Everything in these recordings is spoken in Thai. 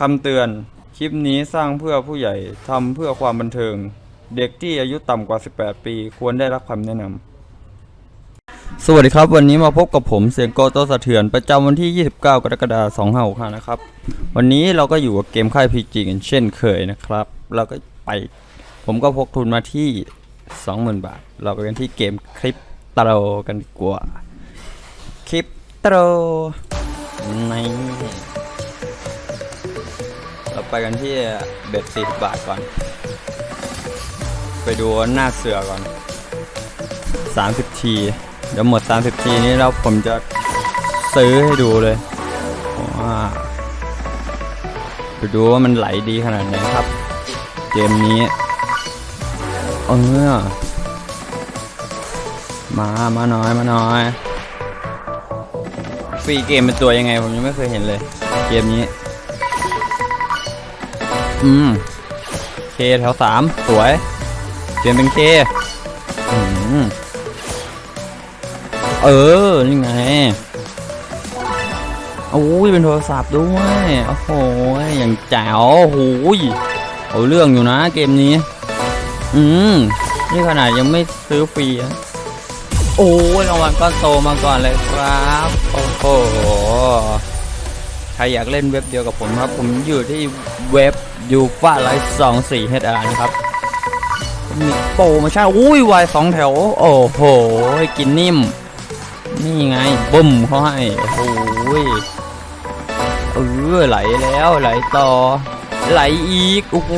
คำเตือน คลิปนี้สร้างเพื่อผู้ใหญ่ทำเพื่อความบันเทิง เด็กที่อายุต่ำกว่า 18 ปี ควรได้รับคำแนะนำ สวัสดีครับ วันนี้มาพบกับผมเสียงโกโตสะเทือน ประจำวันที่ 29 กรกฎาคม2565นะครับ วันนี้เราก็อยู่กับเกมค่ายพีจีกันเช่นเคยนะครับ เราก็ไป ผมก็พกทุนมาที่ 20,000 บาท เราไปกันที่เกมคลิปตโรกันดีกว่า คลิปตโรใน ไปกันที่เบ็ดสิบบาทก่อน ไปดูหน้าเสือก่อน 30 ที เดี๋ยวหมด 30 ทีนี้แล้วผมจะซื้อให้ดูเลยว่าไปดูว่ามันไหลดีขนาดไหนครับ เกมนี้ เออ มา มาน้อย มาน้อยฟรีเกมเป็นตัวยังไงผมยังไม่เคยเห็นเลย เกมนี้ อืมเคแถวสามสวยเปลี่ยนเป็นเคอืมเออ นี่ไงโอ้ยเป็นโทรศัพท์ด้วย โอ้โห อย่างแจ๋วโอ้โหยเอาเรื่องอยู่นะเกมนี้ อืม นี่ขนาดยังไม่ซื้อฟรีอะโอ้ยรางวัลก้อนโตมาก่อนเลยครับ โอ้โห ใครอยากเล่นเว็บเดียวกับผมครับ ผมอยู่ที่เว็บยูฟ่าไลท์สองสี่เฮดอาร์นะครับมีโปรมาใช่อุ้ยวายสองแถว โอ้โห กินนิ่ม นี่ไงบึ้มเขาให้ โอ้โหเออไหลแล้วไหลต่อ ไหลอีก โอ้โห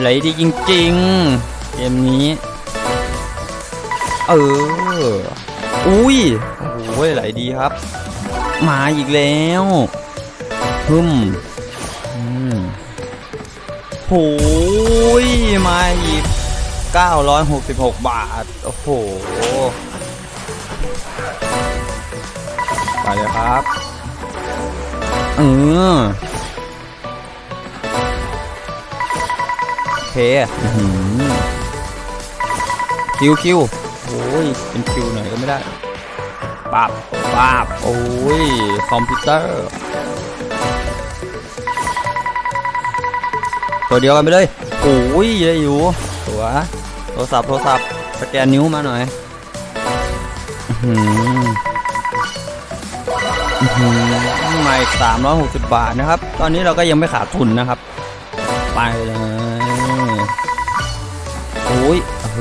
ไหลดีจริงๆ เกมนี้ เออ อุ้ย โอ้โหไหลดีครับ มาอีกแล้วฮึมอืมโหยมาอีก 966 บาท โอ้โหไปเลยครับ เออโอเคคิวคิวโอ้ย เป็นคิวหน่อยก็ไม่ได้ ปาบปาบโอ้ย คอมพิวเตอร์ ตัวเดียวกันไปเลยโอ้ยได้อยู่ ตัวโทรศัพท์โทรศัพท์สแกนนิ้วมาหน่อยอื้อหืออื้อหืมาอีกสามร้อยหกสิบบาทนะครับ ตอนนี้เราก็ยังไม่ขาดทุนนะครับ ไปเลยโอ้ยเอ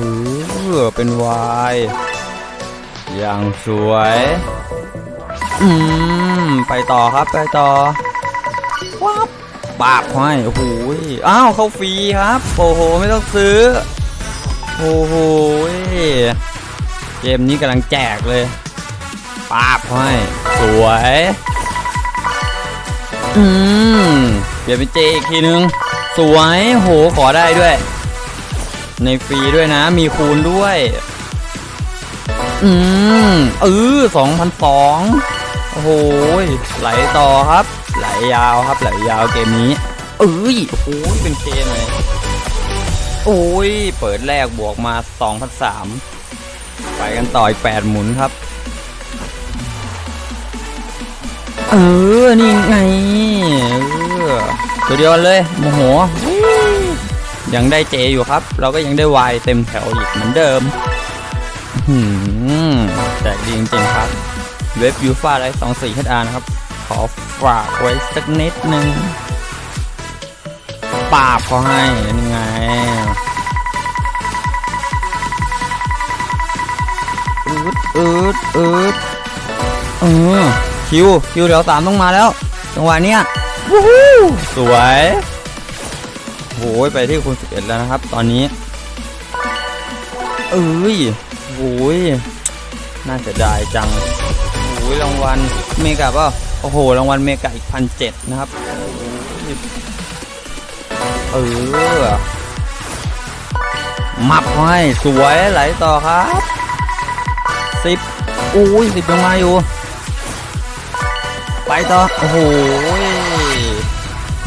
อเป็นวาย อย่างสวย อืม ไปต่อครับไปต่อว้าปาบให้โอ้โหยอ้าวเข้าฟรีครับ โอ้โห ไม่ต้องซื้อ โอ้โห เกมนี้กำลังแจกเลยปาบให้สวย อืม เปลี่ยนเป็นเจอีกทีนึง สวย โห ขอได้ด้วย ในฟรีด้วยนะ มีคูณด้วย อืมเออสองพันสองโอ้โหยไหลต่อครับ ไหลยาวครับ ไหลยาวเกมนี้ เอ้ยโอ้โหยเป็นเคหน่อยโอ้ย เปิดแรกบวกมา2,003ไปกันต่ออีก8หมุนครับ เออ นี่ไง เออ ตัวเดียวเลยโมโห ยังได้เจอยู่ครับ เราก็ยังได้วายเต็มแถวอีกเหมือนเดิม แจกดีจริงๆครับ เว็บยูฟาไลท์สองสี่เฮดอาร์นะครับ ขอฝากไว้สักนิดนึงปาบเขาให้ยังไงอืดอืดอืดเออคิว คิวเดี๋ยวสามต้องมาแล้ว จังหวะเนี้ยวู้ฮู้สวยโหยไปที่คูณ11แล้วนะครับ ตอนนี้ เอ้ย อ้ยน่าจะได้จังโอ้ยรางวัลเมกะเปล่าโอ้โหรางวัลเมกะอีกพันเจ็ดนะครับเออมับให้สวยไหลต่อครับสิบอุ้ยสิบยังมาอยู่ ไปต่อ โอ้โห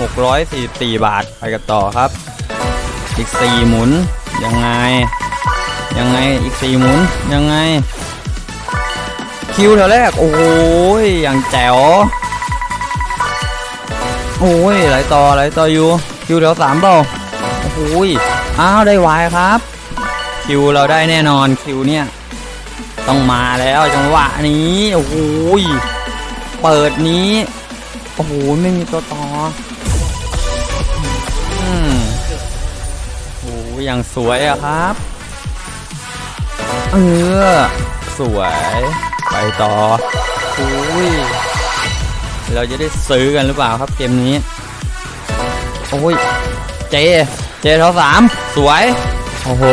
หกร้อยสี่สี่บาท ไปกันต่อครับ อีกสี่หมุน ยังไง ยังไงอีกสี่หมุนยังไง คิวแถวแรก โอ้ยอย่างแจ๋วโอ้ยไหลต่อไหลต่ออยู่คิวแถวสามเปล่าโอ้หยอ้าวได้วายครับ คิวเราได้แน่นอนคิวเนี่ยต้องมาแล้วจังหวะนี้โอ้ยเปิดนี้โอ้โหไม่มีตัวต่ออืมโอ้โหอย่างสวยอะครับ เออ สวย ไปต่อโอ้ยเราจะได้ซื้อกันหรือเปล่าครับเกมนี้ โอ้ย เจ เจแถวสามสวย โอ้โห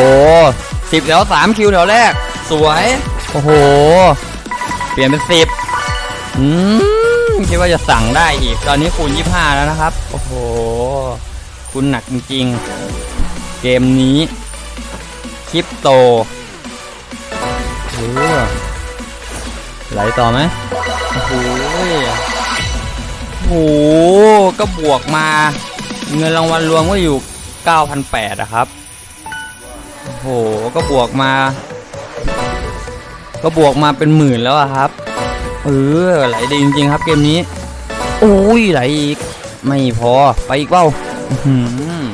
สิบแถวสามคิวแถวแรก สวย โอ้โห เปลี่ยนเป็นสิบอืมคิดว่าจะสั่งได้อีก ตอนนี้คูณยี่ห้าแล้วนะครับ โอ้โห คุณหนักจริงๆ เกมนี้ คริปโต เออไหลต่อไหมโอ้โหโอ้โหก็บวกมา เงินรางวัลรวมก็อยู่ 9,800อะครับ โอ้โห ก็บวกมา ก็บวกมาเป็นหมื่นแล้วอะครับ เออ ไหลดีจริงๆครับเกมนี้ โอ้ยไหลอีก ไม่พอ ไปอีกเปล่าอื้อหือ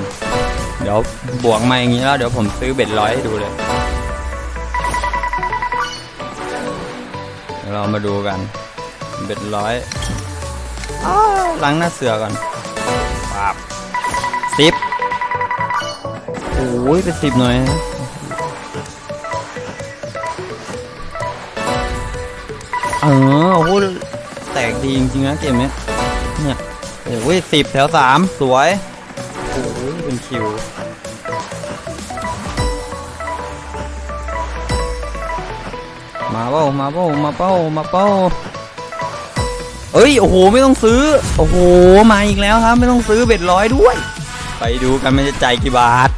เดี๋ยวบวกมาอย่างนี้แล้ว เดี๋ยวผมซื้อเบ็ดร้อยให้ดูเลย เดี๋ยวเรามาดูกัน เบ็ดร้อยอ้าวล้างหน้าเสือก่อนปับสิบโอ้ยเป็นสิบหน่อยนะเออโอ้โหแตกดีจริงๆนะเกมเนี้ยเนี่ยโอ้ยสิบแถวสามสวยโอ้ยเป็นคิว มาเป้ามาเป้ามาเป้ามาเป้าเอ้ยโอ้โหไม่ต้องซื้อ โอ้โหมาอีกแล้วครับ ไม่ต้องซื้อเบ็ดร้อยด้วย ไปดูกันมันจะจ่ายกี่บาท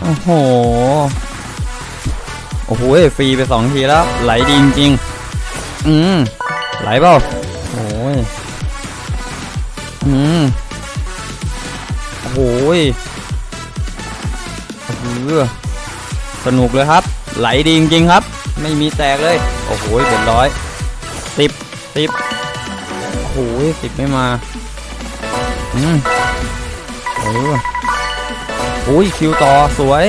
โอ้โหโอ้โหฟรีไปสองทีแล้วไหลดีจริงๆอืมไหลเปล่าโอ้ยอืมโอ้โหยโอ้โหสนุกเลยครับ ไหลดีจริงๆครับ ไม่มีแตกเลย โอ้โหเป็นร้อยสิบสิบโอ้โหสิบไม่มา อืมเออโอ้ยคิวต่อสวย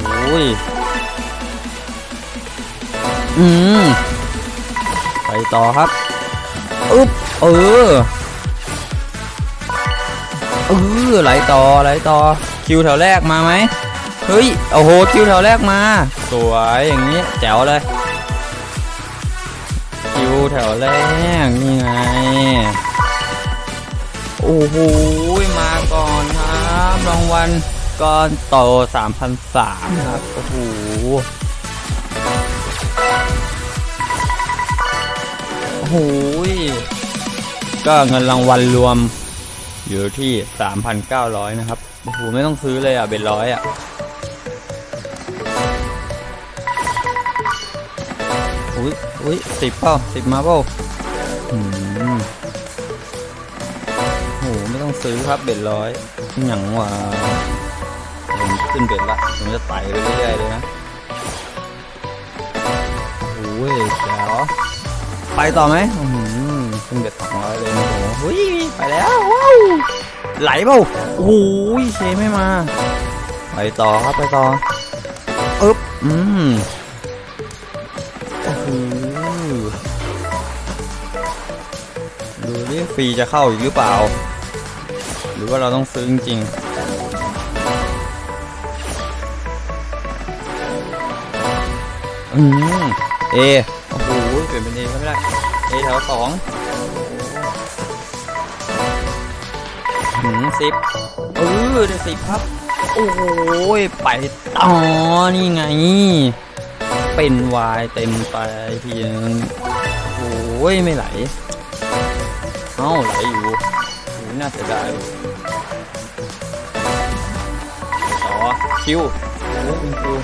โอ้ยอืมไปต่อครับอึ๊บเออเออไหลต่อไหลต่อคิวแถวแรกมาไหม เฮ้ย โอ้โหคิวแถวแรกมา สวยอย่างนี้แจ๋วเลย คิวแถวแรก นี่ไง โอ้โห มาก่อนครับรางวัลก้อนโต3,003ครับ โอ้โหโอ้โหก็เงินรางวัลรวมอยู่ที่ 3,900 นะครับ โอ้โห ไม่ต้องซื้อเลยอะ เป็นร้อยอะ อุ้ยอุ้ยสิบเปล่าสิบมาเปล่าอืมโหไม่ต้องซื้อครับเบ็ดร้อยหยังว่าผมขึ้นเบ็ดละผมจะไต่ไปเรื่อยๆเลยนะโอ้ยแจ๋วไปต่อไหมอืมขึ้นเบ็ดสองร้อยเลยนะโอ้โหเฮ้ยไปแล้วว้าวไหลเปล่าโอ้โหเชไม่มา ไปต่อครับไปต่ออึ๊บอืมโอ้โห ฟรีจะเข้าอีกหรือเปล่า หรือว่าเราต้องซื้อจริงอืมเอโอ้โหเปลี่ยนเป็นเอก็ไม่ได้เอแถวสองหืมสิบเออได้สิบครับ โอ้โหไปต่อนี่ไง เป็นวายเต็มไปทีนึงโอ้ยไม่ไหล อ้าไหลอยู่โอ้ยน่าเสียดายต่อคิวโอ้ยเป็นคิว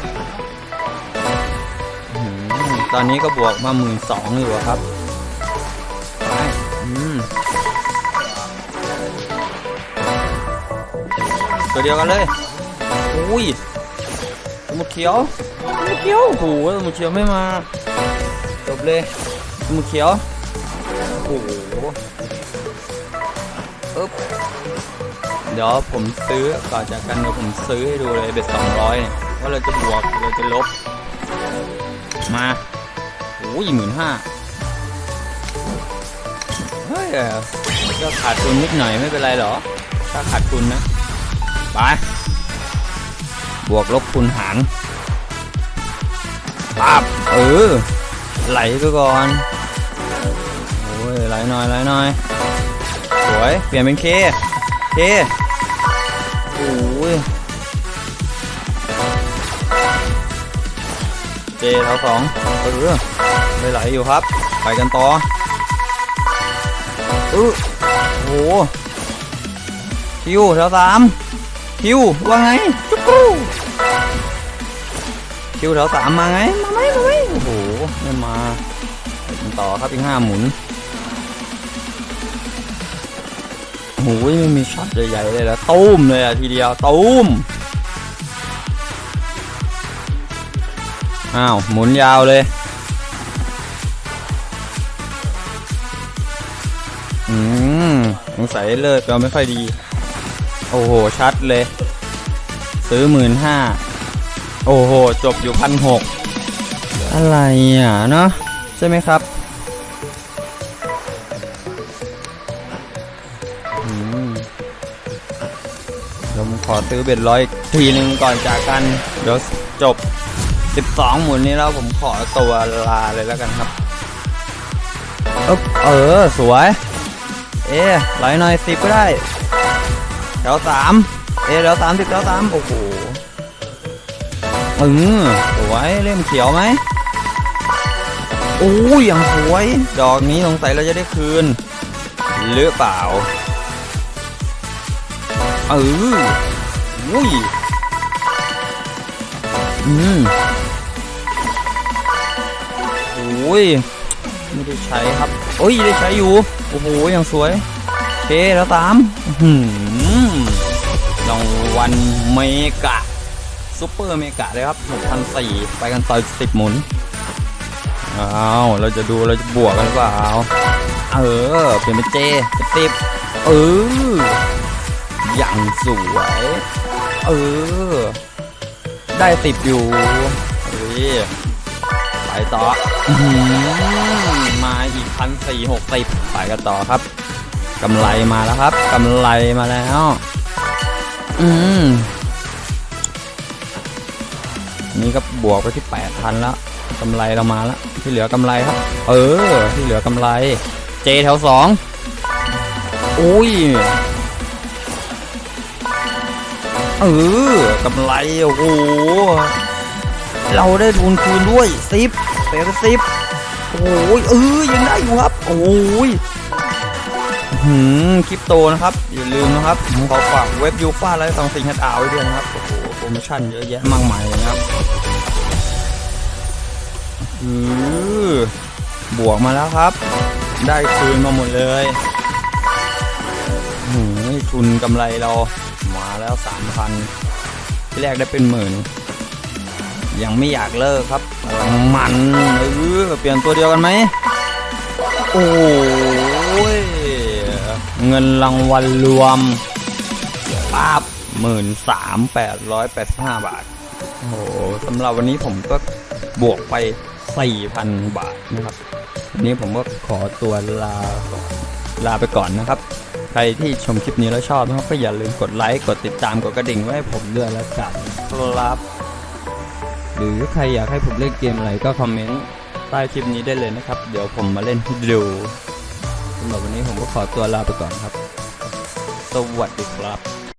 อื้อหือตอนนี้ก็บวกมาหมื่นสองอยู่อะครับไปอืมตัวเดียวกันเลยอุ้ยสมุดเขียวสมุดเขียวโอ้โหสมุดเขียวไม่มา จบเลยสมุดเขียวโอ้โห อึ๊บเดี๋ยวผมซื้อก่อนจากกันเดี๋ยวผมซื้อให้ดูเลยเบ็ดสองร้อยเนี่ยว่าเราจะบวกเราจะลบ มาโอ้ยหมื่นห้าเฮ้ยก็ขาดทุนนิดหน่อยไม่เป็นไรหรอ ถ้าขาดทุนนะไปบวกลบคูณหารปับเออ ไหลไปก่อน โอ้ยไหลหน่อยไหลหน่อย สวย เปลี่ยนเป็นเค เคโอ้ยเจแถวสองเออไปไหลอยู่ครับ ไปกันต่อเออโอ้โหคิวแถวสามคิวว่าไงจุ๊กรูคิวแถวสามมาไง มาไหมมาไหมโอ้โหไม่มาไปกันต่อครับอีกห้าหมุน โอ้โหไม่มีช็อตใหญ่ๆเลยแล้วตุ้มเลยอะทีเดียวตุ้มอ้าวหมุนยาวเลยอืมสงสัยเลิกเราไม่ค่อยดี โอ้โห ชัดเลย ซื้อหมื่นห้าโอ้โห จบอยู่พันหกอะไรอะเนาะใช่ไหมครับ ขอซื้อเบ็ดร้อยทีหนึ่งก่อนจากกัน เดี๋ยวจบ 12 หมุนนี้แล้วผมขอตัวลาเลยแล้วกันครับอึ๊บเออสวย เอ๊ะไหลหน่อยสิบก็ได้แถวสามเอ๊แถวสามสิบแถวสามโอ้โหอืมสวยเล่มเขียวไหมโอ้ยอย่างสวย ดอกนี้สงสัยเราจะได้คืน หรือเปล่า เออ อุ้ยอืมโอ้ยไม่ได้ใช้ครับโอ้ยได้ใช้อยู่ โอ้โหยังสวยเคแล้วตามหือรางวัลเมกะซุปเปอร์เมกะเลยครับ6,400ไปกันต่อ10หมุนอ้าวเราจะดูเราจะบวกกันหรือเปล่าเออเปลี่ยนเป็นเจเป็นติบเอออย่างสวย เออ ได้ติดอยู่เฮ้ยไปต่ออมาอีกพันสี่หกสิบไปกันต่อครับกำไรมาแล้วครับกำไรมาแล้ว อืมนี่ก็บวกไปที่แปดพันแล้วกำไรเรามาแล้วที่เหลือกำไรครับ เออ ที่เหลือกำไร เจแถวสองอุ้ย เออกำไรโอ้โหเราได้ทุนคืนด้วยซิปเซฟซิปโอ้ยเออยังได้อยู่ครับ โอ้ยหืมคริปโตนะครับ อย่าลืมนะครับผมขอฝากเว็บยูฟ่าและสองสิงห์ฮัดอาไว้ด้วยนะครับโอ้โหโปรโมชั่นเยอะแยะมากมายเลยนะครับอือบวกมาแล้วครับ ได้คืนมาหมดเลยหืมทุนกำไรเรา แล้วสามพันที่แรกได้เป็นหมื่น ยังไม่อยากเลิกครับกำลังมันเออเปลี่ยนตัวเดียวกันไหมโอ้ยเงินรางวัลรวมปาบหมื่นสามแปดร้อยแปดสิบห้าบาท โอ้โหสำหรับวันนี้ผมก็บวกไปสี่พันบาทนะครับวันนี้ผมก็ขอตัวลาลาไปก่อนนะครับ ใครที่ชมคลิปนี้แล้วชอบนะครับก็อย่าลืมกดไลค์กดติดตามกดกระดิ่งไว้ให้ผมด้วยแล้วกันครับ หรือใครอยากให้ผมเล่นเกมอะไรก็คอมเมนต์ใต้คลิปนี้ได้เลยนะครับ เดี๋ยวผมมาเล่นให้ดูสำหรับวันนี้ผมก็ขอตัวลาไปก่อนครับ สวัสดีครับ